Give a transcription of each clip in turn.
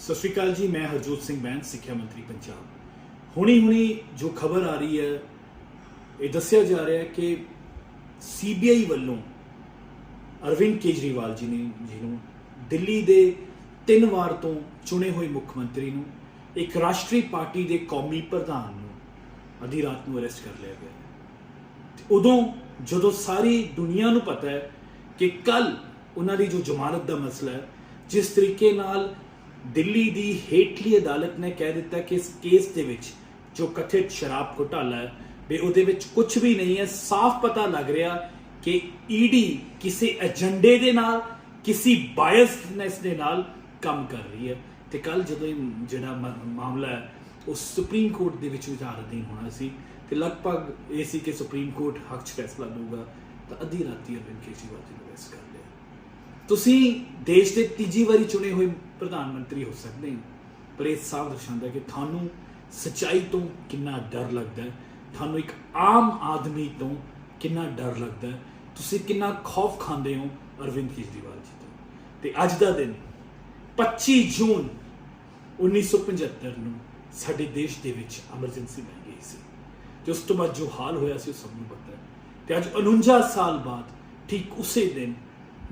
ਸਤਿ ਸ਼੍ਰੀ ਅਕਾਲ ਜੀ, ਮੈਂ ਹਰਜੋਤ ਸਿੰਘ ਬੈਂਸ, ਸਿੱਖਿਆ ਮੰਤਰੀ ਪੰਜਾਬ। ਹੁਣੀ ਹੁਣੀ ਜੋ ਖਬਰ ਆ ਰਹੀ ਹੈ, ਇਹ ਦੱਸਿਆ ਜਾ ਰਿਹਾ ਹੈ ਕਿ ਸੀਬੀਆਈ ਵੱਲੋਂ ਅਰਵਿੰਦ ਕੇਜਰੀਵਾਲ ਜੀ ਨੇ, ਜਿਹਨੂੰ ਦਿੱਲੀ ਦੇ ਤਿੰਨ ਵਾਰ ਤੋਂ ਚੁਣੇ ਹੋਏ ਮੁੱਖ ਮੰਤਰੀ ਨੂੰ ਇੱਕ ਰਾਸ਼ਟਰੀ ਪਾਰਟੀ ਦੇ ਕੌਮੀ ਪ੍ਰਧਾਨ ਨੂੰ ਅੱਧੀ ਰਾਤ ਨੂੰ ਅਰੈਸਟ ਕਰ ਲਿਆ ਗਿਆ ਉਦੋਂ ਜਦੋਂ ਸਾਰੀ ਦੁਨੀਆ ਨੂੰ ਪਤਾ ਹੈ ਕਿ ਕੱਲ ਉਹਨਾਂ ਦੀ ਜੋ ਜ਼ਮਾਨਤ ਦਾ ਮਸਲਾ ਹੈ, ਜਿਸ ਤਰੀਕੇ ਨਾਲ ਦਿੱਲੀ ਦੀ ਹੇਠਲੀ ਅਦਾਲਤ ਨੇ ਕਹਿ ਦਿੱਤਾ ਕਿ ਇਸ ਕੇਸ ਦੇ ਵਿੱਚ ਜੋ ਕਥਿਤ ਸ਼ਰਾਬ ਘੁਟਾਲਾ ਹੈ ਵੀ ਉਹਦੇ ਵਿੱਚ ਕੁਝ ਵੀ ਨਹੀਂ ਹੈ, ਸਾਫ਼ ਪਤਾ ਲੱਗ ਰਿਹਾ ਕਿ ਈਡੀ ਕਿਸੇ ਏਜੰਡੇ ਦੇ ਨਾਲ, ਕਿਸੇ ਬਾਇਸਨੈਸ ਦੇ ਨਾਲ ਕੰਮ ਕਰ ਰਹੀ ਹੈ। ਤੇ ਕੱਲ ਜਦੋਂ ਇਹ ਜਿਹੜਾ ਮਾਮਲਾ ਹੈ, ਉਹ ਸੁਪਰੀਮ ਕੋਰਟ ਦੇ ਵਿੱਚ ਵਿਚਾਰ ਅਧੀਨ ਹੋਣਾ ਸੀ, ਤੇ ਲਗਭਗ ਇਹ ਸੀ ਕਿ ਸੁਪਰੀਮ ਕੋਰਟ ਹੱਕ 'ਚ ਫੈਸਲਾ ਲਊਗਾ, ਤਾਂ ਅੱਧੀ ਰਾਤੀ ਅਰਵਿੰਦ ਕੇਜਰੀਵਾਲ ਜੀ ਨੂੰ ਅਰੈਸਟ ਕਰ ਲਿਆ। ਤੁਸੀਂ ਦੇਸ਼ ਦੇ ਤੀਜੀ ਵਾਰੀ ਚੁਣੇ ਹੋਏ ਪ੍ਰਧਾਨ ਮੰਤਰੀ ਹੋ ਸਕਦੇ ਹੋ। ਪਰ ਇਹ ਸਾਫ਼ ਦਰਸਾਉਂਦਾ ਕਿ ਤੁਹਾਨੂੰ ਸਚਾਈ ਤੋਂ ਕਿੰਨਾ ਡਰ ਲੱਗਦਾ ਹੈ। ਤੁਹਾਨੂੰ ਇੱਕ ਆਮ ਆਦਮੀ ਤੋਂ ਕਿੰਨਾ ਡਰ ਲੱਗਦਾ ਹੈ। ਤੁਸੀਂ ਕਿੰਨਾ ਖੌਫ ਖਾਂਦੇ ਹੋ ਅਰਵਿੰਦ ਕੇਜਰੀਵਾਲ ਜੀ ਤੋਂ। ਤੇ ਅੱਜ ਦਾ ਦਿਨ 25 ਜੂਨ 1975 ਨੂੰ ਸਾਡੇ ਦੇਸ਼ ਦੇ ਵਿੱਚ ਐਮਰਜੈਂਸੀ ਬਣ ਗਈ ਸੀ। ਤੇ ਉਸ ਤੋਂ ਬਾਅਦ ਜੋ ਹਾਲ ਹੋਇਆ ਸੀ ਉਹ ਸਭ ਨੂੰ ਪਤਾ ਹੈ। ਤੇ ਅੱਜ 49 ਸਾਲ ਬਾਅਦ ਠੀਕ ਉਸੇ ਦਿਨ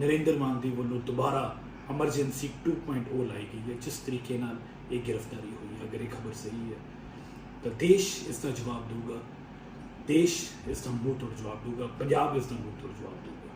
ਨਰਿੰਦਰ ਮਾਨ ਦੀ ਵੱਲੋਂ ਦੁਬਾਰਾ ਐਮਰਜੈਂਸੀ 2.0 ਲਾਈ ਗਈ ਹੈ ਜਿਸ ਤਰੀਕੇ ਨਾਲ ਇਹ ਗ੍ਰਿਫਤਾਰੀ ਹੋਈ ਹੈ ਅਗਰ ਇਹ ਖਬਰ ਸਹੀ ਹੈ ਤਾਂ ਦੇਸ਼ ਇਸ ਦਾ ਜਵਾਬ ਦੇਊਗਾ ਦੇਸ਼ ਇਸ ਦਾ ਮੂੰਹ ਤੋੜ ਜਵਾਬ ਦੇਊਗਾ ਪੰਜਾਬ ਇਸ ਦਾ ਮੂੰਹ ਤੋੜ ਜਵਾਬ ਦੇਊਗਾ